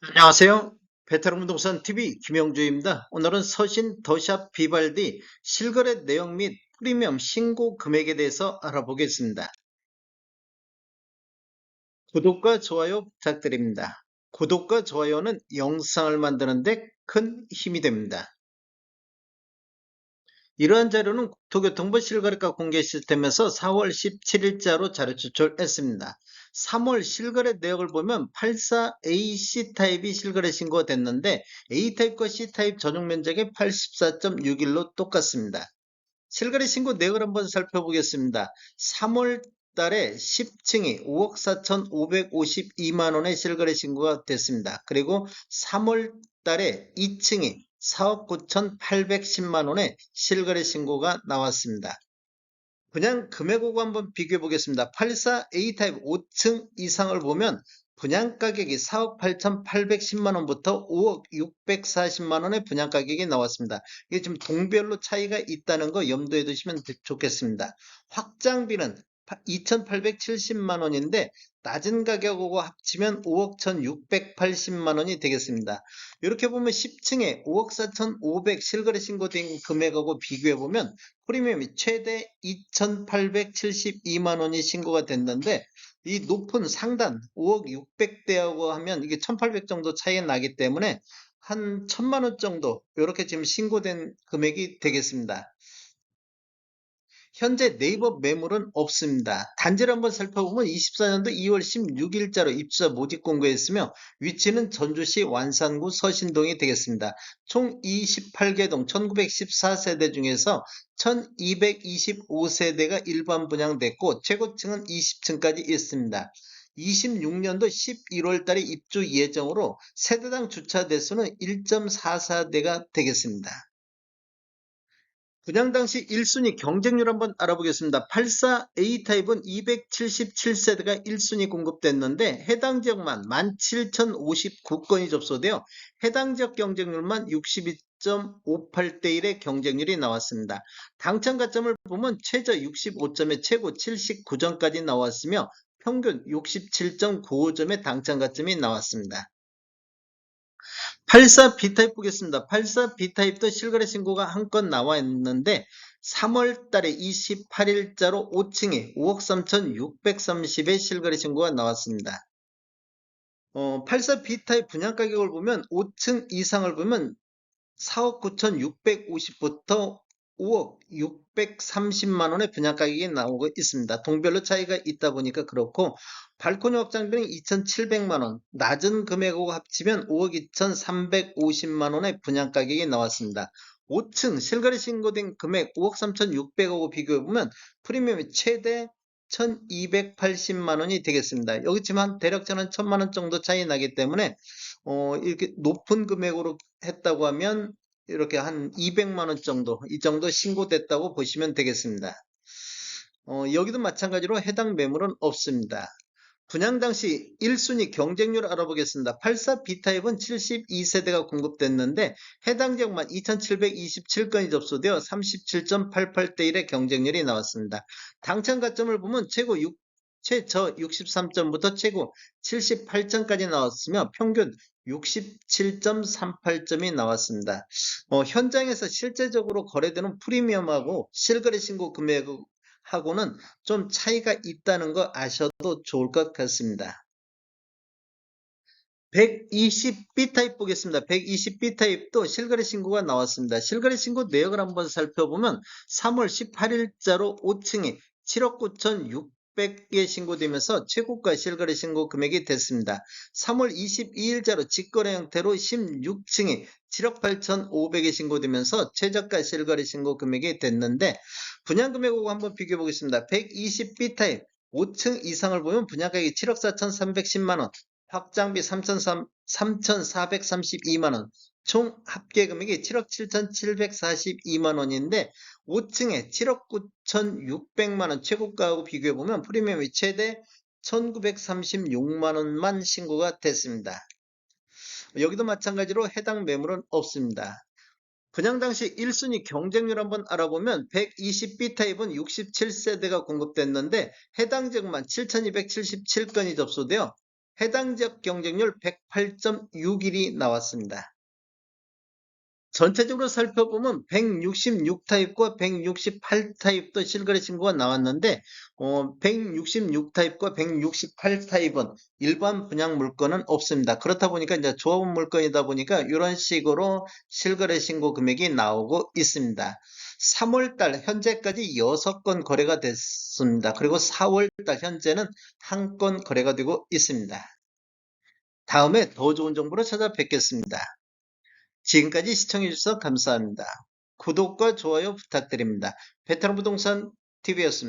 안녕하세요. 베테랑 부동산 TV 김영주입니다. 오늘은 서신 더샵 비발디 실거래 내용 및 프리미엄 신고 금액에 대해서 알아보겠습니다. 구독과 좋아요 부탁드립니다. 구독과 좋아요는 영상을 만드는데 큰 힘이 됩니다. 이러한 자료는 국토교통부 실거래가 공개 시스템에서 4월 17일자로 자료 추출했습니다. 3월 실거래 내역을 보면 84AC 타입이 실거래 신고가 됐는데 A 타입과 C 타입 전용 면적이 84.61로 똑같습니다. 실거래 신고 내역을 한번 살펴보겠습니다. 3월 달에 10층이 5억 4,552만 원의 실거래 신고가 됐습니다. 그리고 3월 달에 2층이 4억 9,810만 원의 실거래 신고가 나왔습니다. 분양 금액하고 한번 비교해 보겠습니다. 84A 타입 5층 이상을 보면 분양 가격이 4억 8,810만 원부터 5억 640만 원의 분양 가격이 나왔습니다. 이게 지금 동별로 차이가 있다는 거 염두에 두시면 좋겠습니다. 확장비는 2,870만 원인데 낮은 가격하고 합치면 5억 1,680만 원이 되겠습니다. 이렇게 보면 10층에 5억 4,500 실거래 신고된 금액하고 비교해 보면 프리미엄이 최대 2,872만 원이 신고가 됐는데 이 높은 상단 5억 600대하고 하면 이게 1,800 정도 차이가 나기 때문에 한 1,000만 원 정도 이렇게 지금 신고된 금액이 되겠습니다. 현재 네이버 매물은 없습니다. 단지를 한번 살펴보면 24년도 2월 16일자로 입주자 모집 공고했으며 위치는 전주시 완산구 서신동이 되겠습니다. 총 28개 동 1914세대 중에서 1225세대가 일반 분양됐고 최고층은 20층까지 있습니다. 26년도 11월 달에 입주 예정으로 세대당 주차 대수는 1.44대가 되겠습니다. 분양 당시 1순위 경쟁률 한번 알아보겠습니다. 84A 타입은 277세대가 1순위 공급됐는데 해당 지역만 17,059건이 접수되어 해당 지역 경쟁률만 62.58대 1의 경쟁률이 나왔습니다. 당첨 가점을 보면 최저 65점에 최고 79점까지 나왔으며 평균 67.95점의 당첨 가점이 나왔습니다. 84B타입 보겠습니다. 84B타입도 실거래 신고가 한 건 나와 있는데 3월 달에 28일자로 5층에 5억 3,630의 실거래 신고가 나왔습니다. 어, 84B타입 분양 가격을 보면 5층 이상을 보면 4억 9,650부터 5억 630만 원의 분양 가격이 나오고 있습니다. 동별로 차이가 있다 보니까 그렇고 발코니 확장비는 2,700만 원, 낮은 금액하고 합치면 5억 2,350만 원의 분양 가격이 나왔습니다. 5층 실거래 신고된 금액 5억 3,600하고 비교해보면 프리미엄이 최대 1,280만 원이 되겠습니다. 여기 지금 한 대략 저는 1,000만 원 정도 차이 나기 때문에 어, 이렇게 높은 금액으로 했다고 하면 이렇게 한 200만 원 정도 이 정도 신고됐다고 보시면 되겠습니다. 어, 여기도 마찬가지로 해당 매물은 없습니다. 분양 당시 1순위 경쟁률 알아보겠습니다. 84B타입은 72세대가 공급됐는데 해당 지역만 2727건이 접수되어 37.88대 1의 경쟁률이 나왔습니다. 당첨 가점을 보면 최고 6, 최저 63점부터 최고 78점까지 나왔으며 평균 67.38점이 나왔습니다. 어, 현장에서 실제적으로 거래되는 프리미엄하고 실거래 신고 금액하고는 좀 차이가 있다는 거 아셔도 좋을 것 같습니다. 120B 타입 보겠습니다. 120B 타입도 실거래 신고가 나왔습니다. 실거래 신고 내역을 한번 살펴보면 3월 18일자로 5층에 7억 9,600개 신고되면서 최고가 실거래 신고 금액이 됐습니다. 3월 22일자로 직거래 형태로 16층에 7억 8,500개 신고되면서 최저가 실거래 신고 금액이 됐는데 분양 금액하고 한번 비교해 보겠습니다. 120B 타입 5층 이상을 보면 분양가격이 7억 4,310만원, 확장비 3,432만원, 총 합계 금액이 7억 7,742만 원인데 5층에 7억 9,600만 원 최고가하고 비교해 보면 프리미엄이 최대 1,936만 원만 신고가 됐습니다. 여기도 마찬가지로 해당 매물은 없습니다. 분양 당시 1순위 경쟁률 한번 알아보면 120B 타입은 67세대가 공급됐는데 해당 지역만 7,277건이 접수되어 해당 지역 경쟁률 108.61이 나왔습니다. 전체적으로 살펴보면 166타입과 168타입도 실거래 신고가 나왔는데 어, 166타입과 168타입은 일반 분양 물건은 없습니다. 그렇다 보니까 이제 조합 물건이다 보니까 이런 식으로 실거래 신고 금액이 나오고 있습니다. 3월달 현재까지 6건 거래가 됐습니다. 그리고 4월달 현재는 한 건 거래가 되고 있습니다. 다음에 더 좋은 정보로 찾아뵙겠습니다. 지금까지 시청해주셔서 감사합니다. 구독과 좋아요 부탁드립니다. 베테랑 부동산 TV였습니다.